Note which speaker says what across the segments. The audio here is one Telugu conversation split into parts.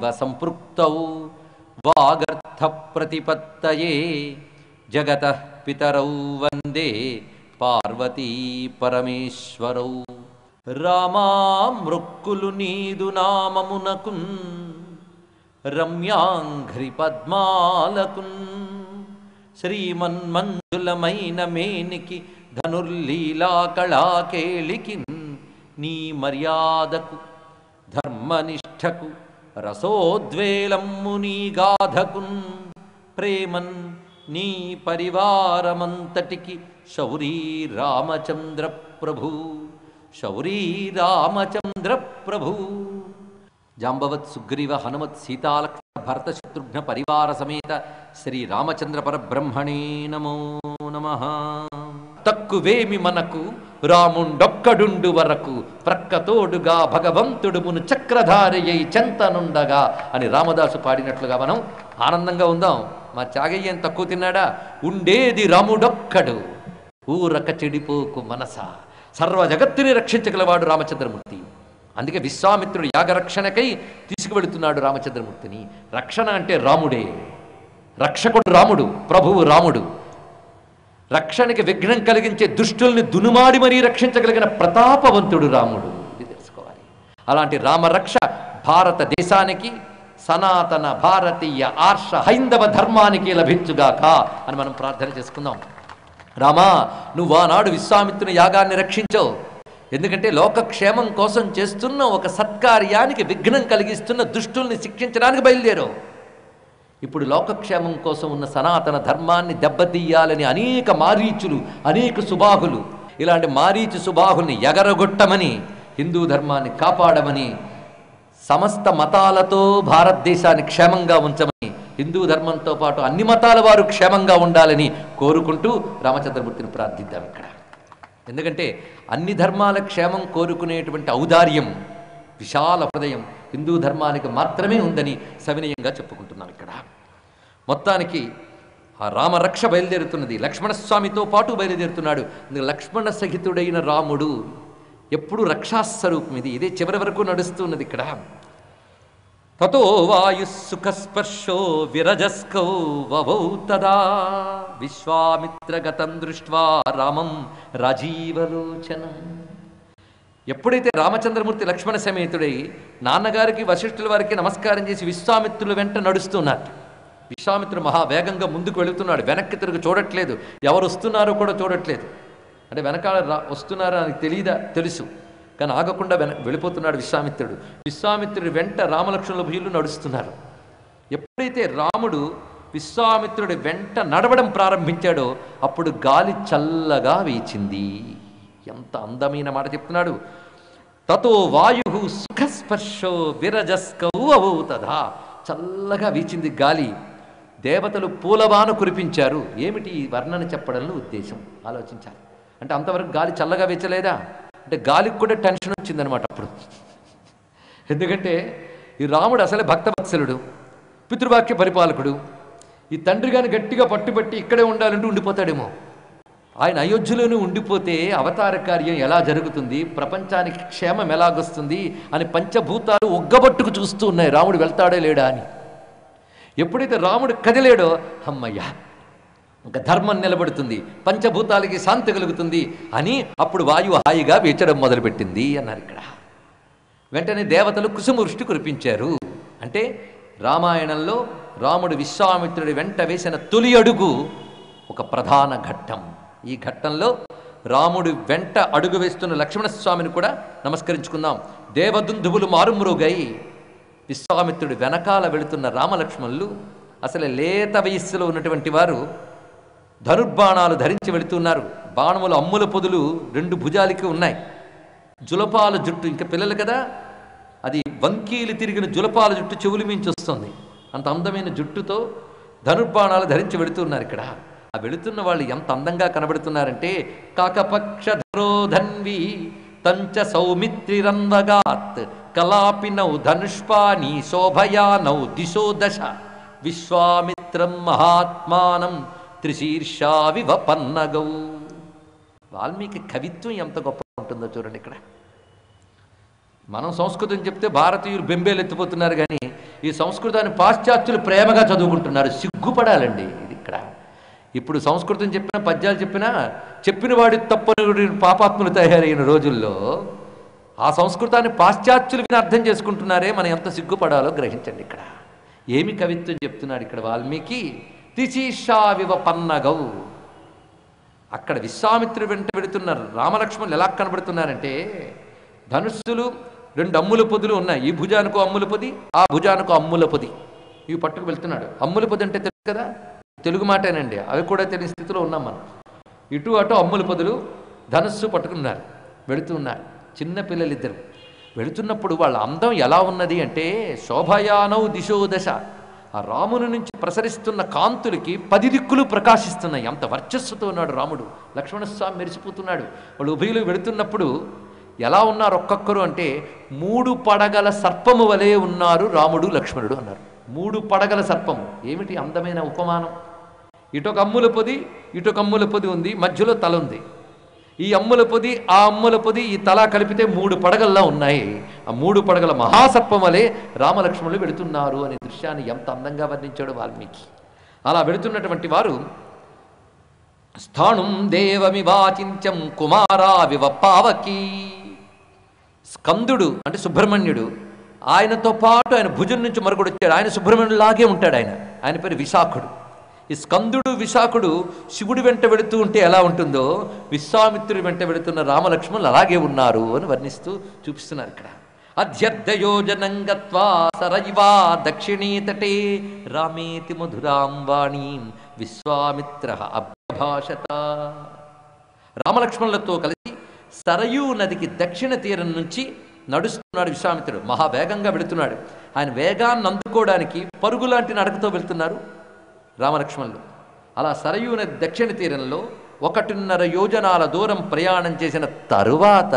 Speaker 1: ఇవ సంపృక్తౌ. వాగర్థ ప్రతిపత్తయే జగత పితరౌ వందే. పార్వతీ పరమేశ్వరౌ. రామా మృక్కులు నీదు నామమునకున్. రమ్యాంఘ్రి పద్మాలకున్. శ్రీమన్మంజులమైన మేనికి ధనుర్లీలా కళాకేళికిన్ నీ మర్యాదకు ధర్మనిష్టకు రసోద్వేలమ్ము నీ గాధకున్ ప్రేమన్ నీ పరివారమంతటికి శౌరీ రామచంద్ర ప్రభు శౌరీ రామచంద్ర ప్రభు జాంబవత్ సుగ్రీవ హనుమత్ సీతాలక్ష్మణ భరత శత్రుఘ్న పరివార సమేత శ్రీ రామచంద్ర పరబ్రహ్మణే నమో నమ తక్కువేమి మనకు? రాముండొక్కడుండు వరకు ప్రక్కతోడుగా భగవంతుడు మును చక్రధారి అయి చెంతనుండగా అని రామదాసు పాడినట్లుగా మనం ఆనందంగా ఉందాం. మా త్యాగయ్య ఏం తక్కువ తిన్నాడా? ఉండేది రాముడొక్కడు. ఊరక చెడిపోకు మనస. సర్వ జగత్తుని రక్షించగలవాడు రామచంద్రమూర్తి. అందుకే విశ్వామిత్రుడు యాగరక్షణకై తీసుకువెళుతున్నాడు రామచంద్రమూర్తిని. రక్షణ అంటే రాముడే. రక్షకుడు రాముడు ప్రభువు రాముడు. రక్షణకి విఘ్నం కలిగించే దుష్టుల్ని దునుమాడి మరీ రక్షించగలిగిన ప్రతాపవంతుడు రాముడు. ఇది తెలుసుకోవాలి. అలాంటి రామరక్ష భారతదేశానికి సనాతన భారతీయ ఆర్ష హైందవ ధర్మానికి లభించుగాక అని మనం ప్రార్థన చేసుకుందాం. రామా నువ్వు ఆనాడు విశ్వామిత్రుని యాగాన్ని రక్షించావు. ఎందుకంటే లోకక్షేమం కోసం చేస్తున్న ఒక సత్కార్యానికి విఘ్నం కలిగిస్తున్న దుష్టుల్ని శిక్షించడానికి బయలుదేరావు. ఇప్పుడు లోకక్షేమం కోసం ఉన్న సనాతన ధర్మాన్ని దెబ్బతీయాలని అనేక మారీచులు అనేక సుబాహులు. ఇలాంటి మారీచు సుబాహుల్ని ఎగరగొట్టమని హిందూ ధర్మాన్ని కాపాడమని సమస్త మతాలతో భారతదేశాన్ని క్షేమంగా ఉంచమని హిందూ ధర్మంతో పాటు అన్ని మతాల వారు క్షేమంగా ఉండాలని కోరుకుంటూ రామచంద్రమూర్తిని ప్రార్థిద్దాం ఇక్కడ. ఎందుకంటే అన్ని ధర్మాల క్షేమం కోరుకునేటువంటి ఔదార్యం విశాల హృదయం హిందూ ధర్మానికి మాత్రమే ఉందని సవినయంగా చెప్పుకుంటున్నాను ఇక్కడ. మొత్తానికి ఆ రామరక్ష బయలుదేరుతున్నది. లక్ష్మణస్వామితో పాటు బయలుదేరుతున్నాడు. అందుకే లక్ష్మణ సహితుడైన రాముడు ఎప్పుడు రక్షాస్వరూపం ఇది. ఇదే చివరి వరకు నడుస్తున్నది ఇక్కడ. తతో వాయుసుఖస్పర్శో విరజస్కౌ వవౌ తదా. విశ్వామిత్రగతం దృష్ట్వా రామం రాజీవలోచనం. ఎప్పుడైతే రామచంద్రమూర్తి లక్ష్మణ సమేతుడై నాన్నగారికి వశిష్ఠుల వారికి నమస్కారం చేసి విశ్వామిత్రుల వెంట నడుస్తున్నారు విశ్వామిత్రుడు మహావేగంగా ముందుకు వెళుతున్నాడు. వెనక్కి తిరుగు చూడట్లేదు. ఎవరు వస్తున్నారో కూడా చూడట్లేదు. అంటే వెనకాల రా వస్తున్నారో అని తెలియదా తెలుసు. కానీ ఆగకుండా వెన వెళ్ళిపోతున్నాడు విశ్వామిత్రుడు. విశ్వామిత్రుడి వెంట రామలక్ష్మణుల భూయులు నడుస్తున్నారు. ఎప్పుడైతే రాముడు విశ్వామిత్రుడి వెంట నడవడం ప్రారంభించాడో అప్పుడు గాలి చల్లగా వీచింది. ఎంత అందమైన మాట చెప్తున్నాడు? తతో వాయు సుఖస్పర్శో విరజస్కౌ తథా. చల్లగా వీచింది గాలి. దేవతలు పూలవాను కురిపించారు. ఏమిటి ఈ వర్ణన చెప్పడంలో ఉద్దేశం? ఆలోచించాలి. అంటే అంతవరకు గాలి చల్లగా వీచలేదా? అంటే గాలికి కూడా టెన్షన్ వచ్చిందనమాట అప్పుడు. ఎందుకంటే ఈ రాముడు అసలే భక్తవత్సలుడు పితృవాక్య పరిపాలకుడు. ఈ తండ్రి గాని గట్టిగా పట్టుబట్టి ఇక్కడే ఉండాలంటూ ఉండిపోతాడేమో. ఆయన అయోధ్యలోనే ఉండిపోతే అవతార కార్యం ఎలా జరుగుతుంది? ప్రపంచానికి క్షేమం ఎలాగొస్తుంది అని పంచభూతాలు ఒగ్గబట్టుకు చూస్తూ ఉన్నాయి. రాముడు వెళ్తాడే లేడా అని. ఎప్పుడైతే రాముడు కదిలేడో అమ్మయ్యా ఒక ధర్మం నిలబడుతుంది. పంచభూతాలకి శాంతి కలుగుతుంది అని అప్పుడు వాయువు హాయిగా వీచడం మొదలుపెట్టింది అన్నారు ఇక్కడ. వెంటనే దేవతలు కుసుమృష్టి కురిపించారు. అంటే రామాయణంలో రాముడు విశ్వామిత్రుడి వెంట వేసిన తొలి అడుగు ఒక ప్రధాన ఘట్టం. ఈ ఘట్టంలో రాముడు వెంట అడుగు వేస్తున్న లక్ష్మణస్వామిని కూడా నమస్కరించుకుందాం. దేవదుందువులు మారుమ్రోగై విశ్వామిత్రుడి వెనకాల వెళుతున్న రామలక్ష్మణులు అసలు లేత వయస్సులో ఉన్నటువంటి వారు ధనుర్బాణాలు ధరించి వెళుతున్నారు. బాణములు అమ్ముల పొదులు రెండు భుజాలకి ఉన్నాయి. జులపాల జుట్టు ఇంకా పిల్లలు కదా? అది వంకీలు తిరిగిన జులపాల జుట్టు చెవులు మించి వస్తుంది. అంత అందమైన జుట్టుతో ధనుర్బాణాలు ధరించి వెళుతున్నారు ఇక్కడ. ఆ వెళుతున్న వాళ్ళు ఎంత అందంగా కనబడుతున్నారంటే కాకపక్ష ధన్వి తంచ సౌమిత్రిరందగాత్ కలాపినౌ ధనుష్పాని శోభయానౌ దిశో దశ విశ్వామిత్రం మహాత్మానం త్రిశీర్షా వివ పన్నగౌ. వాల్మీకి కవిత్వం ఎంత గొప్ప ఉంటుందో చూడండి ఇక్కడ. మనం సంస్కృతం చెప్తే భారతీయులు బెంబేలు ఎత్తిపోతున్నారు కానీ ఈ సంస్కృతాన్ని పాశ్చాత్యులు ప్రేమగా చదువుకుంటున్నారు. సిగ్గుపడాలండి ఇది ఇక్కడ. ఇప్పుడు సంస్కృతం చెప్పినా పద్యాలు చెప్పినా చెప్పిన వాడి తప్పని పాపాత్ములు తయారైన రోజుల్లో ఆ సంస్కృతాన్ని పాశ్చాత్యులు విని అర్థం చేసుకుంటున్నారే మనం ఎంత సిగ్గుపడాలో గ్రహించండి ఇక్కడ. ఏమి కవిత్వం చెప్తున్నాడు ఇక్కడ వాల్మీకి? తిచీషావివ పన్నగౌ. అక్కడ విశ్వామిత్రుడు వెంట పెడుతున్న రామలక్ష్మణులు ఎలా కనబడుతున్నారంటే ధనుస్సులు రెండు అమ్ముల పొదులు ఉన్నాయి. ఈ భుజానికి అమ్ముల పొది ఆ భుజానికి అమ్ముల పొది. ఇవి పట్టుకు వెళ్తున్నాడు. అమ్ముల పొది అంటే తెలుసు కదా? తెలుగు మాటేనండి. అవి కూడా తెలియని స్థితిలో ఉన్నాం మనం. ఇటు అటు అమ్ముల పదులు ధనస్సు పట్టుకున్నారు వెళుతున్నారు చిన్న పిల్లలిద్దరు. వెళుతున్నప్పుడు వాళ్ళ అందం ఎలా ఉన్నది అంటే శోభయానౌ దిశో దశ. ఆ రాముని నుంచి ప్రసరిస్తున్న కాంతులకి పది దిక్కులు ప్రకాశిస్తున్నాయి. అంత వర్చస్సుతో ఉన్నాడు రాముడు. లక్ష్మణస్వామి మెరిసిపోతున్నాడు. వాళ్ళు ఉభయులు వెళుతున్నప్పుడు ఎలా ఉన్నారు ఒక్కొక్కరు అంటే మూడు పడగల సర్పము వలె ఉన్నారు రాముడు లక్ష్మణుడు అన్నారు. మూడు పడగల సర్పము. ఏమిటి అందమైన ఉపమానం? ఇటొక అమ్ముల పొది ఇటొక అమ్ముల పొది ఉంది మధ్యలో తల ఉంది. ఈ అమ్ముల పొది ఆ అమ్ముల పొది ఈ తల కలిపితే మూడు పడగల్లా ఉన్నాయి. ఆ మూడు పడగల మహాసర్పం వలె రామలక్ష్మణులు వెళుతున్నారు అనే దృశ్యాన్ని ఎంత అందంగా వర్ణించాడు వాల్మీకి. అలా వెళుతున్నటువంటి వారు స్థాణుం కుమారా కుమారావివ పావకీ స్కందుడు అంటే సుబ్రహ్మణ్యుడు ఆయనతో పాటు ఆయన భుజం నుంచి మరొకడు వచ్చాడు. ఆయన సుబ్రహ్మణ్యులాగే ఉంటాడు ఆయన. ఆయన పేరు విశాఖుడు. ఈ స్కందుడు విశాఖుడు శివుడి వెంట వెడుతూ ఉంటే ఎలా ఉంటుందో విశ్వామిత్రుడి వెంట వెడుతున్న రామలక్ష్మణులు అలాగే ఉన్నారు అని వర్ణిస్తూ చూపిస్తున్నారు ఇక్కడ. అధ్యర్థయోజనంగత్వా సరయివా దక్షిణీ రామేతి మధురాం వాణీం విశ్వామిత్ర అభ్యభాషత. రామలక్ష్మణులతో కలిసి సరయూ నదికి దక్షిణ తీరం నుంచి నడుస్తున్నాడు విశ్వామిత్రుడు. మహావేగంగా వెళుతున్నాడు. ఆయన వేగాన్ని అందుకోవడానికి పరుగులాంటి నడకతో వెళ్తున్నారు. రామలక్ష్మణులు. అలా సరయూ నది దక్షిణ తీరంలో ఒకటిన్నర యోజనాల దూరం ప్రయాణం చేసిన తరువాత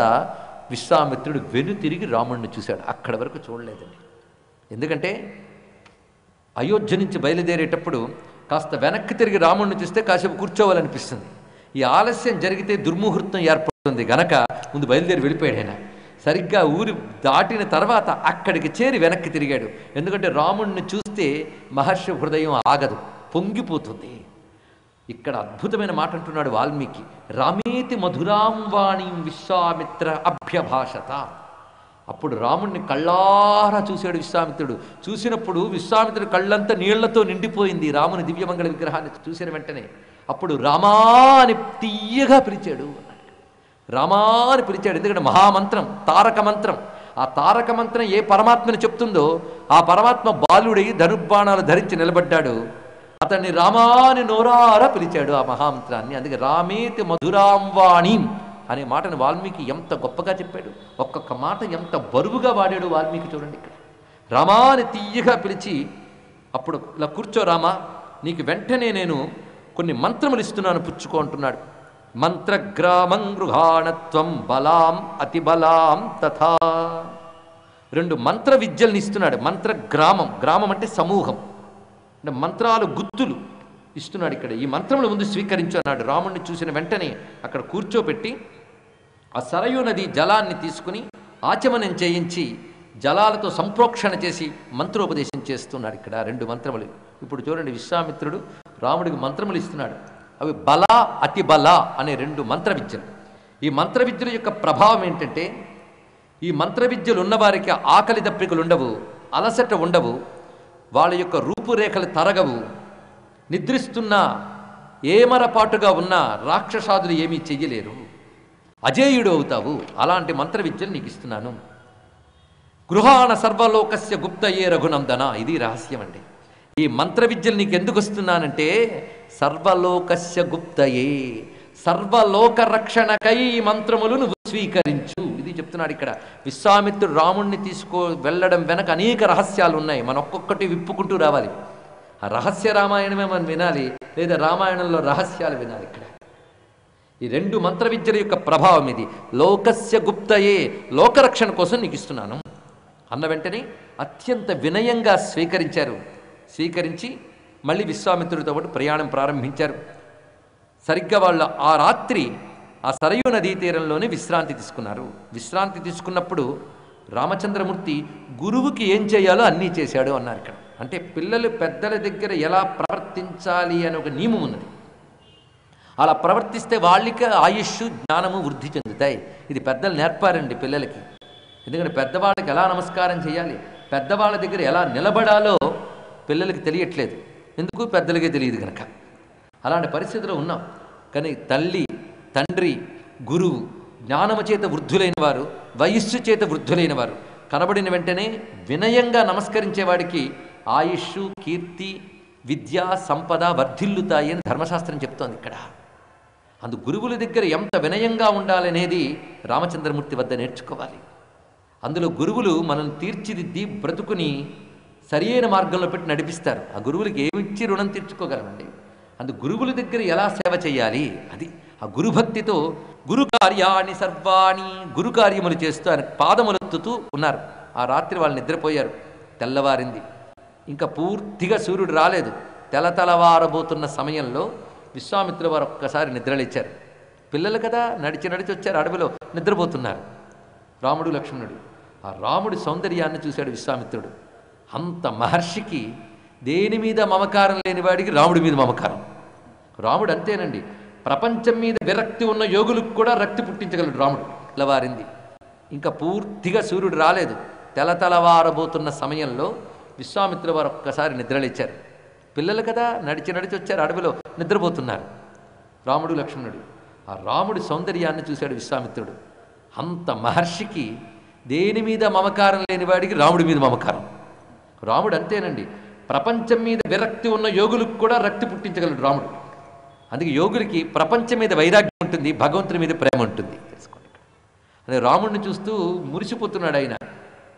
Speaker 1: విశ్వామిత్రుడు వెను తిరిగి రాముడిని చూశాడు. అక్కడి వరకు చూడలేదండి. ఎందుకంటే అయోధ్య నుంచి బయలుదేరేటప్పుడు కాస్త వెనక్కి తిరిగి రాముడిని చూస్తే కాసేపు కూర్చోవాలనిపిస్తుంది. ఈ ఆలస్యం జరిగితే దుర్ముహూర్తం ఏర్పడుతుంది. గనక ముందు బయలుదేరి వెళ్ళిపోయాడు ఆయన. సరిగ్గా ఊరి దాటిన తర్వాత అక్కడికి చేరి వెనక్కి తిరిగాడు. ఎందుకంటే రాముడిని చూస్తే మహర్షి హృదయం ఆగదు. పొంగిపోతుంది. ఇక్కడ అద్భుతమైన మాట అంటున్నాడు వాల్మీకి. రామేతి మధురాం వాణిం విశ్వామిత్ర అభ్యభాషత. అప్పుడు రాముణ్ణి కళ్ళారా చూశాడు విశ్వామిత్రుడు. చూసినప్పుడు విశ్వామిత్రుడు కళ్ళంతా నీళ్ళతో నిండిపోయింది. రాముని దివ్యమంగళ విగ్రహాన్ని చూసిన వెంటనే అప్పుడు రామా అని తీయగా పిలిచాడు. రామా అని పిలిచాడు. ఎందుకంటే మహామంత్రం తారక మంత్రం. ఆ తారక మంత్రం ఏ పరమాత్మని చెప్తుందో ఆ పరమాత్మ బాలుడై ధనుర్బాణాలు ధరించి నిలబడ్డాడు. అతన్ని రామాని నోరారా పిలిచాడు ఆ మహామంత్రాన్ని. అందుకే రామేతి మధురాంవాణి అనే మాటను వాల్మీకి ఎంత గొప్పగా చెప్పాడు. ఒక్కొక్క మాట ఎంత బరువుగా వాడాడు వాల్మీకి చూడండి ఇక్కడ. రామాని తీయగా పిలిచి అప్పుడు ఇలా కూర్చో రామా నీకు వెంటనే నేను కొన్ని మంత్రములు ఇస్తున్నాను పుచ్చుకో అంటున్నాడు. మంత్రగ్రామం గృహాణత్వం బలాం అతిబలాం తథా రెండు మంత్ర విద్యల్ని ఇస్తున్నాడు. మంత్ర గ్రామం గ్రామం అంటే సమూహం. అంటే మంత్రాలు గుర్తులు ఇస్తున్నాడు ఇక్కడ. ఈ మంత్రముల ముందు స్వీకరించు అన్నాడు. రాముణ్ణి చూసిన వెంటనే అక్కడ కూర్చోబెట్టి ఆ సరయు నది జలాన్ని తీసుకుని ఆచమనం చేయించి జలాలతో సంప్రోక్షణ చేసి మంత్రోపదేశం చేస్తున్నాడు ఇక్కడ రెండు మంత్రములు. ఇప్పుడు చూడండి విశ్వామిత్రుడు రాముడికి మంత్రములు ఇస్తున్నాడు. అవి బల అతి బల అనే రెండు మంత్ర విద్యలు. ఈ మంత్ర విద్యల యొక్క ప్రభావం ఏంటంటే ఈ మంత్ర విద్యలు ఉన్నవారికి ఆకలి దప్పికలు ఉండవు అలసట ఉండవు వాళ్ళ యొక్క రూపురేఖలు తరగవు. నిద్రిస్తున్నా ఏమరపాటుగా ఉన్న రాక్షసాదులు ఏమీ చెయ్యలేరు. అజేయుడు అవుతావు. అలాంటి మంత్ర విద్యను నీకు ఇస్తున్నాను. గృహాణ సర్వలోకస్య గుప్తయే రఘునందన. ఇది రహస్యం అండి ఈ మంత్ర విద్యలు నీకు ఎందుకు వస్తున్నానంటే సర్వలోకస్య గుప్తయే సర్వలోక రక్షణకై ఈ మంత్రములు నువ్వు స్వీకరించు. ఇది చెప్తున్నాడు ఇక్కడ. విశ్వామిత్రుడు రాముణ్ణి తీసుకో వెళ్ళడం వెనక అనేక రహస్యాలు ఉన్నాయి మనం ఒక్కొక్కటి విప్పుకుంటూ రావాలి. ఆ రహస్య రామాయణమే మనం వినాలి లేదా రామాయణంలో రహస్యాలు వినాలి ఇక్కడ. ఈ రెండు మంత్ర విద్యల యొక్క ప్రభావం ఇది. లోకస్య గుప్తయే లోకరక్షణ కోసం నీకు ఇస్తున్నాను. అన్న వెంటనే అత్యంత వినయంగా స్వీకరించారు. స్వీకరించి మళ్ళీ విశ్వామిత్రుడితో పాటు ప్రయాణం ప్రారంభించారు. సరిగ్గా వాళ్ళు ఆ రాత్రి ఆ సరయూ నదీ తీరంలోనే విశ్రాంతి తీసుకున్నారు. విశ్రాంతి తీసుకున్నప్పుడు రామచంద్రమూర్తి గురువుకి ఏం చేయాలో అన్నీ చేశాడు అన్నారు ఇక్కడ. అంటే పిల్లలు పెద్దల దగ్గర ఎలా ప్రవర్తించాలి అనే ఒక నియమం ఉన్నది. అలా ప్రవర్తిస్తే వాళ్ళకి ఆయుష్ జ్ఞానము వృద్ధి చెందుతాయి. ఇది పెద్దలు నేర్పారండి పిల్లలకి. ఎందుకంటే పెద్దవాళ్ళకి ఎలా నమస్కారం చేయాలి పెద్దవాళ్ళ దగ్గర ఎలా నిలబడాలో పిల్లలకి తెలియట్లేదు. ఎందుకు? పెద్దలకే తెలియదు కనుక అలాంటి పరిస్థితిలో ఉన్నాం. కానీ తల్లి తండ్రి గురువు జ్ఞానము చేత వృద్ధులైన వారు వయస్సు చేత వృద్ధులైన వారు. కనబడిన వెంటనే వినయంగా నమస్కరించేవాడికి ఆయుష్ కీర్తి విద్య సంపద వర్ధిల్లుతాయి అని ధర్మశాస్త్రం చెప్తోంది ఇక్కడ. అందు గురువుల దగ్గర ఎంత వినయంగా ఉండాలనేది రామచంద్రమూర్తి వద్ద నేర్చుకోవాలి. అందులో గురువులు మనం తీర్చిదిద్ది బ్రతుకుని సరియైన మార్గంలో పెట్టి నడిపిస్తారు. ఆ గురువులకి ఏమిచ్చి రుణం తీర్చుకోగలమండి? అందు గురువుల దగ్గర ఎలా సేవ చేయాలి? అది ఆ గురుభక్తితో గురు కార్యాన్ని సర్వాణి గురు కార్యములు చేస్తూ ఆయన పాదములెత్తుతూ ఉన్నారు. ఆ రాత్రి వాళ్ళు నిద్రపోయారు. తెల్లవారింది. ఇంకా పూర్తిగా సూర్యుడు రాలేదు. తెలతలవారబోతున్న సమయంలో విశ్వామిత్ర వారు ఒక్కసారి నిద్రలేచారు. పిల్లలు కదా నడిచి నడిచి వచ్చారు అడవిలో నిద్రపోతున్నారు. రాముడు లక్ష్మణుడు. ఆ రాముడి సౌందర్యాన్ని చూశాడు విశ్వామిత్రుడు. అంత మహర్షికి దేని మీద మమకారం లేని వాడికి రాముడి మీద మమకారం. రాముడు అంతేనండి. ప్రపంచం మీద విరక్తి ఉన్న యోగులకు కూడా రక్తి పుట్టించగలడు రాముడు తెల్లవారింది. ఇంకా పూర్తిగా సూర్యుడు రాలేదు. తెలతలవారబోతున్న సమయంలో విశ్వామిత్ర వారు ఒక్కసారి నిద్రలేచారు. పిల్లలు కదా నడిచి నడిచి వచ్చారు అడవిలో నిద్రపోతున్నారు. రాముడు లక్ష్మణుడు ఆ రాముడి సౌందర్యాన్ని చూశాడు విశ్వామిత్రుడు. అంత మహర్షికి దేని మీద మమకారం లేని వాడికి రాముడి మీద మమకారం. రాముడు అంతేనండి ప్రపంచం మీద విరక్తి ఉన్న యోగులకు కూడా రక్తి పుట్టించగలడు రాముడు. అందుకే యోగుడికి ప్రపంచం మీద వైరాగ్యం ఉంటుంది భగవంతుని మీద ప్రేమ ఉంటుంది. తెలుసుకోండి అదే రాముడిని చూస్తూ మురిసిపోతున్నాడు ఆయన.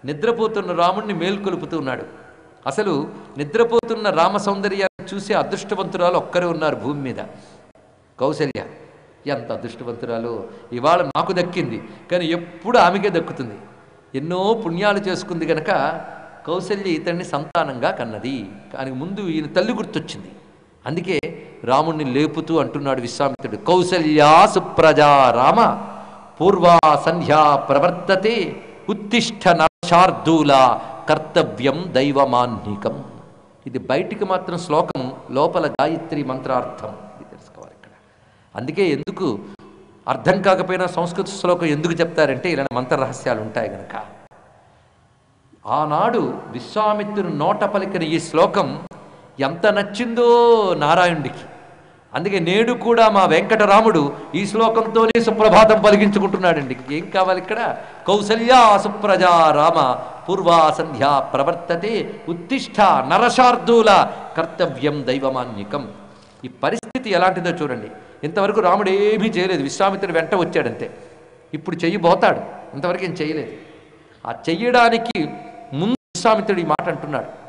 Speaker 1: నిద్రపోతున్న రాముడిని మేల్కొలుపుతూ ఉన్నాడు. అసలు నిద్రపోతున్న రామ సౌందర్యాన్ని చూసే అదృష్టవంతురాలు ఒక్కరే ఉన్నారు భూమి మీద. కౌశల్య ఎంత అదృష్టవంతురాలు. ఇవాళ నాకు దక్కింది కానీ ఎప్పుడు ఆమెకే దక్కుతుంది. ఎన్నో పుణ్యాలు చేసుకుంది గనక కౌశల్య ఇతన్ని సంతానంగా కన్నది. కానీ ముందు ఈయన తల్లి గుర్తొచ్చింది. అందుకే రాముణ్ణి లేపుతూ అంటున్నాడు విశ్వామిత్రుడు కౌసల్యా సుప్రజా రామ పూర్వా సంధ్యా ప్రవర్తతే ఉత్తిష్ట నశార్దూల కర్తవ్యం దైవమాన్నికం. ఇది బయటికి మాత్రం శ్లోకం లోపల గాయత్రి మంత్రార్థం. ఇది తెలుసుకోవాలి ఇక్కడ. అందుకే ఎందుకు అర్థం కాకపోయినా సంస్కృత శ్లోకం ఎందుకు చెప్తారంటే ఇలాంటి మంత్ర రహస్యాలు ఉంటాయి గనక. ఆనాడు విశ్వామిత్రుని నోట పలికిన ఈ శ్లోకం ఎంత నచ్చిందో నారాయణుడికి. అందుకే నేడు కూడా మా వెంకటరాముడు ఈ శ్లోకంతోనే సుప్రభాతం పలికించుకుంటున్నాడండి. ఏం కావాలి ఇక్కడ? కౌసల్యా సుప్రజా రామ పూర్వా సంధ్యా ప్రవర్తతే ఉత్తిష్ట నరశార్దూల కర్తవ్యం దైవమాన్యకం. ఈ పరిస్థితి ఎలాంటిదో చూడండి. ఇంతవరకు రాముడు ఏమీ చేయలేదు. విశ్వామిత్రుడు వెంట వచ్చాడంతే. ఇప్పుడు చెయ్యిపోతాడు ఇంతవరకు ఏం చేయలేదు. ఆ చెయ్యడానికి ముందు విశ్వామిత్రుడు ఈ మాట అంటున్నాడు.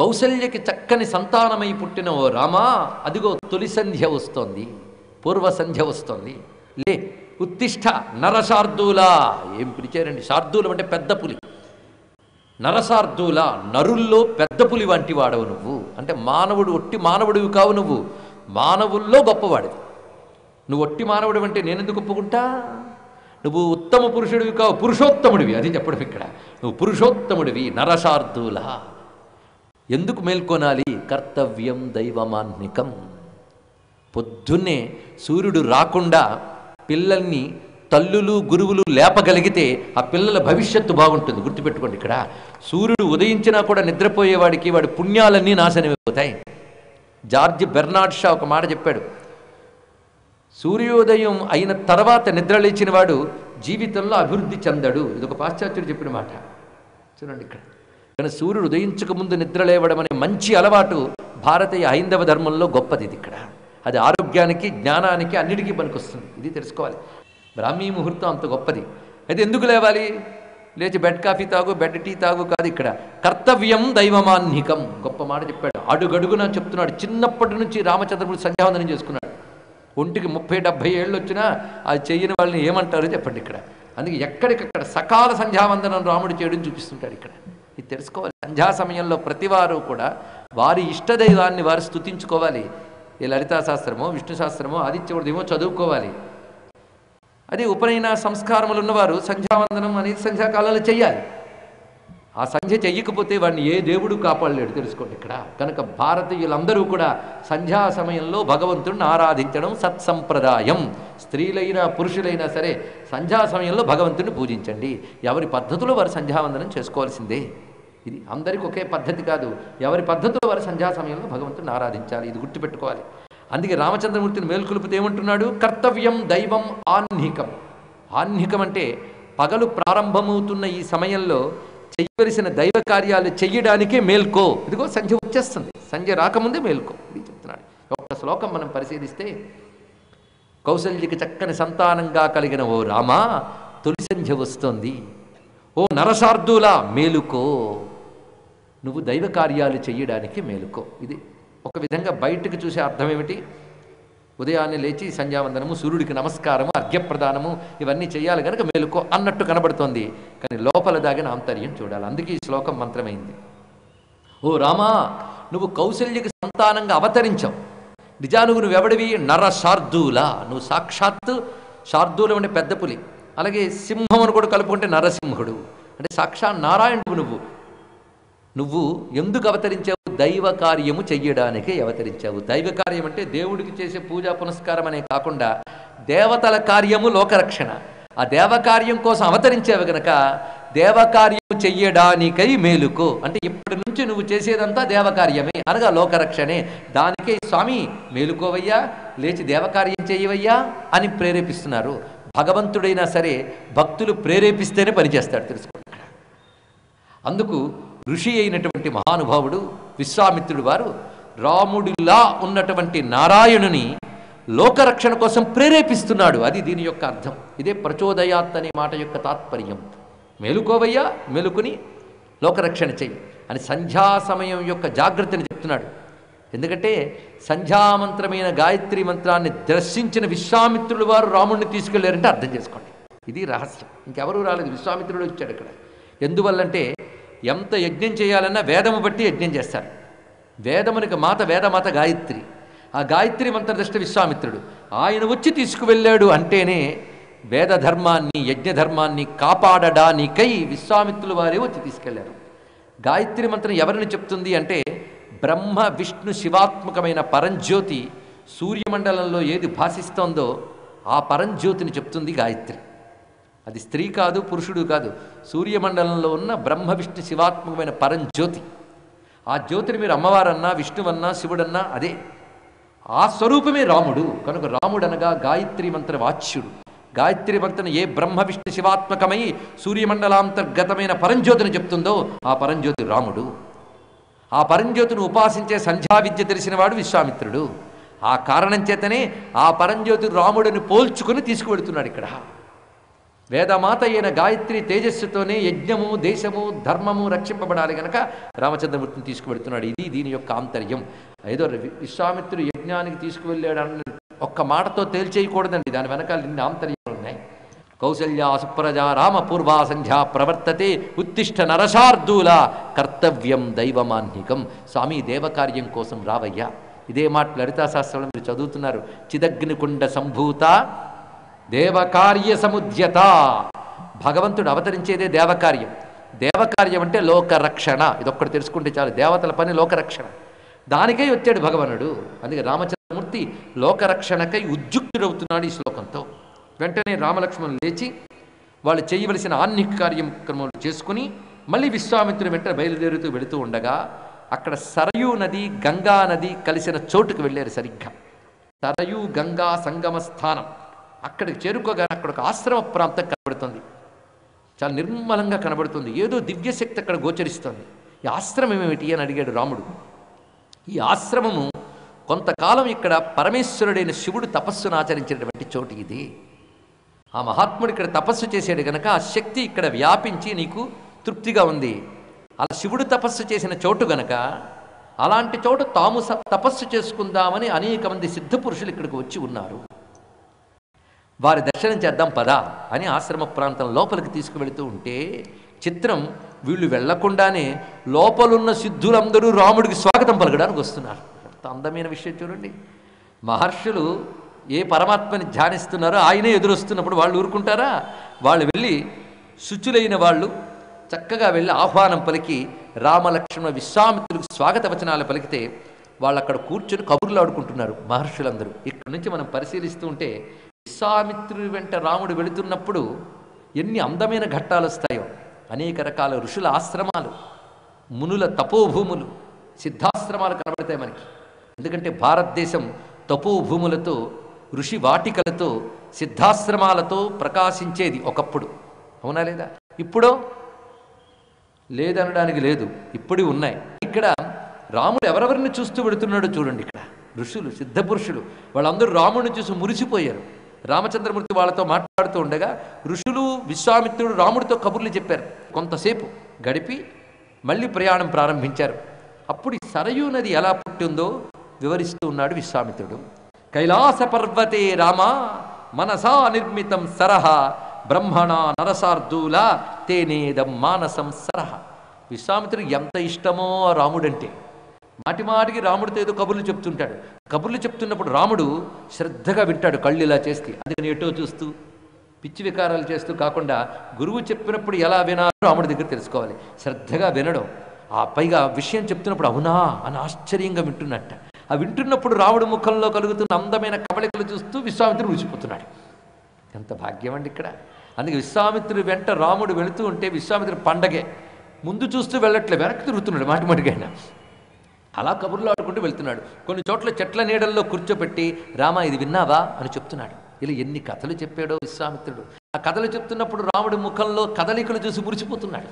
Speaker 1: కౌశల్యకి చక్కని సంతానమై పుట్టిన ఓ రామా అదిగో తొలి సంధ్య వస్తోంది పూర్వ సంధ్య వస్తోంది. లే ఉత్తిష్ట నరశార్దూల. ఏం పిలిచారండి? శార్దూలం అంటే పెద్ద పులి. నరశార్దూల నరుల్లో పెద్ద పులి వంటి వాడవు నువ్వు. అంటే మానవుడు ఒట్టి మానవుడివి కావు నువ్వు. మానవుల్లో గొప్పవాడివి. నువ్వు ఒట్టి మానవుడు అంటే నేనెందుకు ఒప్పుకుంటా? నువ్వు ఉత్తమ పురుషుడివి కావు పురుషోత్తముడివి. అది చెప్పడం ఇక్కడ. నువ్వు పురుషోత్తముడివి నరశార్దూల. ఎందుకు మేల్కొనాలి? కర్తవ్యం దైవమాన్నికం. పొద్దున్నే సూర్యుడు రాకుండా పిల్లల్ని తల్లులు గురువులు లేపగలిగితే ఆ పిల్లల భవిష్యత్తు బాగుంటుంది. గుర్తుపెట్టుకోండి ఇక్కడ. సూర్యుడు ఉదయించినా కూడా నిద్రపోయేవాడికి వాడి పుణ్యాలన్నీ నాశనమైపోతాయి జార్జ్ బెర్నాడ్ షా ఒక మాట చెప్పాడు. సూర్యోదయం అయిన తర్వాత నిద్రలేచిన వాడు జీవితంలో అభివృద్ధి చెందడు. ఇది ఒక పాశ్చాత్యుడు చెప్పిన మాట. చూడండి ఇక్కడ. కానీ సూర్యుడు ఉదయించక ముందు నిద్ర అనే మంచి అలవాటు భారతీయ హైందవ ధర్మంలో గొప్పది ఇది ఇక్కడ. అది ఆరోగ్యానికి జ్ఞానానికి అన్నిటికీ పనికొస్తుంది. ఇది తెలుసుకోవాలి. బ్రాహ్మీ ముహూర్తం అంత గొప్పది. అయితే ఎందుకు లేవాలి? లేచి బెడ్ కాఫీ తాగు బెడ్ టీ తాగు కాదు ఇక్కడ. కర్తవ్యం దైవమాన్నికం. గొప్ప మాట చెప్పాడు. అడుగడుగున చెప్తున్నాడు. చిన్నప్పటి నుంచి రామచంద్రమూర్తి సంధ్యావందనం చేసుకున్నాడు. ఒంటికి ముప్పై డెబ్భై ఏళ్ళు వచ్చినా అది చేయని వాళ్ళని ఏమంటారో చెప్పండి ఇక్కడ. అందుకే ఎక్కడికక్కడ సకాల సంధ్యావందనం రాముడు చేయడం చూపిస్తుంటాడు ఇక్కడ. తెలుసుకోవాలి. సంధ్యా సమయంలో ప్రతివారు కూడా వారి ఇష్టదైవాన్ని వారు స్తుతించుకోవాలి. ఈ లలితా శాస్త్రమో విష్ణు శాస్త్రమో ఆదిత్య చదువుకోవాలి. అది ఉపనయన సంస్కారములు ఉన్నవారు సంధ్యావందనం అనేది సంధ్యాకాలంలో చేయాలి ఆ సంధ్య చెయ్యకపోతే వాడిని ఏ దేవుడు కాపాడలేడు తెలుసుకోండి ఇక్కడ. కనుక భారతీయులందరూ కూడా సంధ్యా సమయంలో భగవంతుడిని ఆరాధించడం సత్సంప్రదాయం. స్త్రీలైనా పురుషులైనా సరే సంధ్యా సమయంలో భగవంతుడిని పూజించండి. ఎవరి పద్ధతిలో వారు సంధ్యావందనం చేసుకోవాల్సిందే. ఇది అందరికి ఒకే పద్ధతి కాదు. ఎవరి పద్ధతిలో వారి సంధ్యా సమయంలో భగవంతుని ఆరాధించాలి. ఇది గుర్తుపెట్టుకోవాలి. అందుకే రామచంద్రమూర్తిని మేల్కొలుపుతూ ఏమంటున్నాడు? కర్తవ్యం దైవం ఆహ్నికం ఆహ్నికం అంటే పగలు ప్రారంభమవుతున్న ఈ సమయంలో చేయవలసిన దైవ కార్యాలు చెయ్యడానికే మేల్కో. ఇదిగో సంధ్య వచ్చేస్తుంది. సంధ్య రాకముందే మేల్కో. ఇది చెప్తున్నాడు. ఒక్క శ్లోకం మనం పరిశీలిస్తే కౌశల్యకి చక్కని సంతానంగా కలిగిన ఓ రామ తొలి సంధ్య వస్తోంది. ఓ నరసార్దులా మేలుకో. నువ్వు దైవ కార్యాలు చేయడానికి మేలుకో. ఇది ఒక విధంగా బయటకు చూసే అర్థం ఏమిటి? ఉదయాన్నే లేచి సంధ్యావందనము సూర్యుడికి నమస్కారము అర్ఘ్యప్రదానము ఇవన్నీ చేయాలి కనుక మేలుకో అన్నట్టు కనబడుతోంది. కానీ లోపల దాగిన ఆంతర్యం చూడాలి. అందుకే ఈ శ్లోకం మంత్రమైంది. ఓ రామా నువ్వు కౌశల్యకి సంతానంగా అవతరించావు. నిజానుగు నువ్వెవడివి నర శార్దూల. నువ్వు సాక్షాత్తు శార్దూలం అంటే పెద్ద పులి. అలాగే సింహం అని కూడా కలుపుకుంటే నరసింహుడు. అంటే సాక్షాత్ నారాయణుడు నువ్వు. నువ్వు ఎందుకు అవతరించావు? దైవ కార్యము చెయ్యడానికే అవతరించావు. దైవ కార్యం అంటే దేవుడికి చేసే పూజా పునస్కారం అనే కాకుండా దేవతల కార్యము లోకరక్షణ. ఆ దేవకార్యం కోసం అవతరించావు గనక దేవకార్యం చెయ్యడానికై మేలుకో. అంటే ఇప్పటి నుంచి నువ్వు చేసేదంతా దేవకార్యమే అనగా లోకరక్షణే. దానికే స్వామి మేలుకోవయ్యా లేచి దేవకార్యం చేయవయ్యా అని ప్రేరేపిస్తున్నారు. భగవంతుడైనా సరే భక్తులు ప్రేరేపిస్తేనే పనిచేస్తాడు తెలుసుకోండి. అందుకు ఋషి అయినటువంటి మహానుభావుడు విశ్వామిత్రుడు వారు రాముడిలా ఉన్నటువంటి నారాయణుని లోకరక్షణ కోసం ప్రేరేపిస్తున్నాడు. అది దీని యొక్క అర్థం. ఇదే ప్రచోదయాత్ అనే మాట యొక్క తాత్పర్యం. మేలుకోవయ్యా మెలుకుని లోకరక్షణ చెయ్యి అని సంధ్యా సమయం యొక్క జాగ్రత్తని చెప్తున్నాడు. ఎందుకంటే సంధ్యామంత్రమైన గాయత్రి మంత్రాన్ని దర్శించిన విశ్వామిత్రుడు వారు రాముడిని తీసుకెళ్ళారంటే అర్థం చేసుకోండి. ఇది రహస్యం. ఇంకెవరూ రాలేదు. విశ్వామిత్రుడు వచ్చాడు ఇక్కడ. ఎందువల్లంటే ఎంత యజ్ఞం చేయాలన్నా వేదము బట్టి యజ్ఞం చేస్తారు వేదమునికి మాత వేదమాత గాయత్రి. ఆ గాయత్రి మంత్రదృష్ట విశ్వామిత్రుడు. ఆయన వచ్చి తీసుకువెళ్ళాడు అంటేనే వేద ధర్మాన్ని యజ్ఞ ధర్మాన్ని కాపాడడానికై విశ్వామిత్రులు వారే వచ్చి తీసుకెళ్ళారు. గాయత్రి మంత్రం ఎవరిని చెప్తుంది అంటే బ్రహ్మ విష్ణు శివాత్మకమైన పరంజ్యోతి సూర్యమండలంలో ఏది భాషిస్తోందో ఆ పరంజ్యోతిని చెప్తుంది గాయత్రి. అది స్త్రీ కాదు పురుషుడు కాదు. సూర్యమండలంలో ఉన్న బ్రహ్మ విష్ణు శివాత్మకమైన పరంజ్యోతి. ఆ జ్యోతిని మీరు అమ్మవారన్నా విష్ణువన్నా శివుడన్నా అదే. ఆ స్వరూపమే రాముడు. కనుక రాముడు అనగా గాయత్రి మంత్ర వాచ్యుడు. గాయత్రి మంత్రం ఏ బ్రహ్మ విష్ణు శివాత్మకమై సూర్యమండలాంతర్గతమైన పరంజ్యోతిని చెప్తుందో ఆ పరంజ్యోతి రాముడు. ఆ పరంజ్యోతిని ఉపాసించే సంధ్యా విద్య తెలిసినవాడు విశ్వామిత్రుడు. ఆ కారణం చేతనే ఆ పరంజ్యోతి రాముడిని పోల్చుకుని తీసుకువెడుతున్నాడు ఇక్కడ. వేదమాత అయిన గాయత్రి తేజస్సుతోనే యజ్ఞము దేశము ధర్మము రక్షింపబడాలి గనక రామచంద్రమూర్తిని తీసుకువెడుతున్నాడు. ఇది దీని యొక్క ఆంతర్యం. ఏదో విశ్వామిత్రుడు యజ్ఞానికి తీసుకువెళ్ళాడని ఒక్క మాటతో తేల్చేయకూడదండి. దాని వెనకాల ఇన్ని ఆంతర్యాలు ఉన్నాయి. కౌసల్య సుప్రజ రామపూర్వా సంధ్యా ప్రవర్తతే ఉత్తిష్ట నరశార్దూల కర్తవ్యం దైవమాన్నికం. స్వామి దేవకార్యం కోసం రావయ్యా. ఇదే మాట లలితాశాస్త్రంలో మీరు చదువుతున్నారు. చిదగ్నికుండ సంభూత దేవకార్య సముద్యత భగవంతుడు అవతరించేదే దేవకార్యం. దేవకార్యం అంటే లోకరక్షణ. ఇదొక్కటి తెలుసుకుంటే చాలు. దేవతల పని లోకరక్షణ. దానికై వచ్చాడు భగవానుడు. అందుకే రామచంద్రమూర్తి లోకరక్షణకై ఉద్యుక్తుడవుతున్నాడు ఈ శ్లోకంతో. వెంటనే రామలక్ష్మణులు లేచి వాళ్ళు చేయవలసిన ఆన్నిక కార్యక్రమాలు చేసుకుని మళ్ళీ విశ్వామిత్రుడు వెంటనే బయలుదేరుతూ వెళుతూ ఉండగా అక్కడ సరయూ నది గంగా నది కలిసిన చోటుకు వెళ్ళారు సరిగ్గా. సరయూ గంగా సంగమ స్థానం అక్కడికి చేరుకోగానే అక్కడ ఒక ఆశ్రమ ప్రాంతం కనబడుతుంది. చాలా నిర్మలంగా కనబడుతుంది. ఏదో దివ్యశక్తి అక్కడ గోచరిస్తుంది. ఈ ఆశ్రమం ఏమిటి అని అడిగాడు రాముడు. ఈ ఆశ్రమము కొంతకాలం ఇక్కడ పరమేశ్వరుడైన శివుడు తపస్సును ఆచరించినటువంటి చోటు ఇది. ఆ మహాత్ముడు ఇక్కడ తపస్సు చేశాడు కనుక ఆ శక్తి ఇక్కడ వ్యాపించి నీకు తృప్తిగా ఉంది. అలా శివుడు తపస్సు చేసిన చోటు గనక అలాంటి చోటు తాము తపస్సు చేసుకుందామని అనేక మంది సిద్ధ పురుషులు ఇక్కడికి వచ్చి ఉన్నారు. వారి దర్శనం చేద్దాం పదా అని ఆశ్రమ ప్రాంతం లోపలికి తీసుకువెళుతూ ఉంటే చిత్రం వీళ్ళు వెళ్ళకుండానే లోపలున్న సిద్ధులందరూ రాముడికి స్వాగతం పలకడానికి వస్తున్నారు. ఎంత అందమైన విషయం చూడండి. మహర్షులు ఏ పరమాత్మని ధ్యానిస్తున్నారో ఆయనే ఎదురొస్తున్నప్పుడు వాళ్ళు ఊరుకుంటారా? వాళ్ళు వెళ్ళి శుచులైన వాళ్ళు చక్కగా వెళ్ళి ఆహ్వానం పలికి రామలక్ష్మణ విశ్వామిత్రులకు స్వాగత వచనాలు పలికితే వాళ్ళు అక్కడ కూర్చొని కబుర్లు ఆడుకుంటున్నారు మహర్షులందరూ. ఇక్కడి నుంచి మనం పరిశీలిస్తూ ఉంటే విశ్వామిత్రుడి వెంట రాముడు వెళుతున్నప్పుడు ఎన్ని అందమైన ఘట్టాలు వస్తాయో అనేక రకాల ఋషుల ఆశ్రమాలు మునుల తపోభూములు సిద్ధాశ్రమాలు కనబడతాయి మనకి. ఎందుకంటే భారతదేశం తపోభూములతో ఋషి వాటికలతో సిద్ధాశ్రమాలతో ప్రకాశించేది ఒకప్పుడు. అవునా లేదా? ఇప్పుడో? లేదనడానికి లేదు. ఇప్పుడు ఉన్నాయి. ఇక్కడ రాముడు ఎవరెవరిని చూస్తూ పెడుతున్నాడో చూడండి ఇక్కడ. ఋషులు సిద్ధపురుషులు వాళ్ళందరూ రాముడిని చూసి మురిసిపోయారు. రామచంద్రమూర్తి వాళ్ళతో మాట్లాడుతూ ఉండగా ఋషులు విశ్వామిత్రుడు రాముడితో కబుర్లు చెప్పారు. కొంతసేపు గడిపి మళ్ళీ ప్రయాణం ప్రారంభించారు. అప్పుడు సరయూ నది ఎలా పుట్టిందో వివరిస్తూ ఉన్నాడు విశ్వామిత్రుడు. కైలాస పర్వతే రామ మనసా నిర్మితం సరహ బ్రహ్మణ నరసార్దూల తేనేదం మానసం సరహ. విశ్వామిత్రుడు ఎంత ఇష్టమో రాముడంటే మాటి మాటికి రాముడితో ఏదో కబుర్లు చెప్తుంటాడు. కబుర్లు చెప్తున్నప్పుడు రాముడు శ్రద్ధగా వింటాడు కళ్ళు ఇలా చేస్తే. అందుకని ఎటో చూస్తూ పిచ్చి వికారాలు చేస్తూ కాకుండా గురువు చెప్పినప్పుడు ఎలా వినాలో రాముడి దగ్గర తెలుసుకోవాలి. శ్రద్ధగా వినడం. ఆ పైగా విషయం చెప్తున్నప్పుడు అవునా అని ఆశ్చర్యంగా వింటున్నట్ట. ఆ వింటున్నప్పుడు రాముడి ముఖంలో కలుగుతున్న అందమైన కబళికలు చూస్తూ విశ్వామిత్రుడు రుచిపోతున్నాడు ఎంత భాగ్యం అండి ఇక్కడ. అందుకే విశ్వామిత్రుడు వెంట రాముడు వెళుతూ ఉంటే విశ్వామిత్రుడు పండగే. ముందు చూస్తూ వెళ్ళట్లే వెనక్కి తిరుగుతున్నాడు మాటి మాటికైనా. అలా కబుర్లు ఆడుకుంటూ వెళ్తున్నాడు. కొన్ని చోట్ల చెట్ల నీడల్లో కూర్చోబెట్టి రామ ఇది విన్నావా? అని చెప్తున్నాడు. ఇలా ఎన్ని కథలు చెప్పాడో విశ్వామిత్రుడు. ఆ కథలు చెప్తున్నప్పుడు రాముడి ముఖంలో కదలికలు చూసి మురిసిపోతున్నాడు.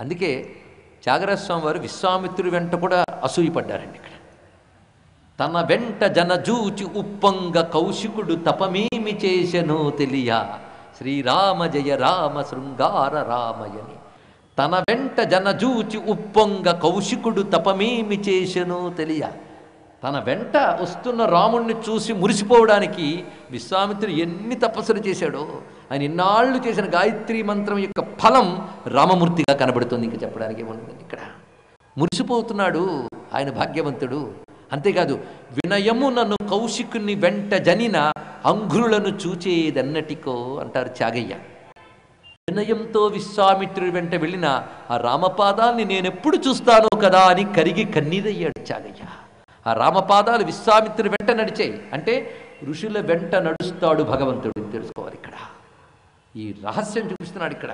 Speaker 1: అందుకే త్యాగరాజస్వామి వారు విశ్వామిత్రుడి వెంట కూడా అసూయపడ్డారండి ఇక్కడ. తన వెంట జనజూచి ఉప్పొంగ కౌశికుడు తపమేమి చేసెనో తెలియ? శ్రీరామ జయ రామ శృంగార రామయని. తన వెంట జనజూచి ఉప్పొంగ కౌశికుడు తపమేమి చేసెను తెలియ. తన వెంట వస్తున్న రాముణ్ణి చూసి మురిసిపోవడానికి విశ్వామిత్రుడు ఎన్ని తపస్సులు చేశాడో ఆయన ఇన్నాళ్ళు చేసిన గాయత్రి మంత్రం యొక్క ఫలం రామమూర్తిగా కనబడుతుంది ఇంకా చెప్పడానికి ఏముంటుంది ఇక్కడ. మురిసిపోతున్నాడు ఆయన భాగ్యవంతుడు. అంతేకాదు వినయము నన్ను కౌశికుని వెంట జనిన అంఘ్రులను చూచేదన్నటికో అంటారు త్యాగయ్య. వినయంతో విశ్వామిత్రుడి వెంట వెళ్ళిన ఆ రామపాదాల్ని నేనెప్పుడు చూస్తానో కదా అని కరిగి కన్నీరయ్యాడు త్యాగయ్య ఆ రామపాదాలు విశ్వామిత్రుడి వెంట నడిచాయి అంటే ఋషుల వెంట నడుస్తాడు భగవంతుడు తెలుసుకోవాలి ఇక్కడ. ఈ రహస్యం చూపిస్తున్నాడు ఇక్కడ.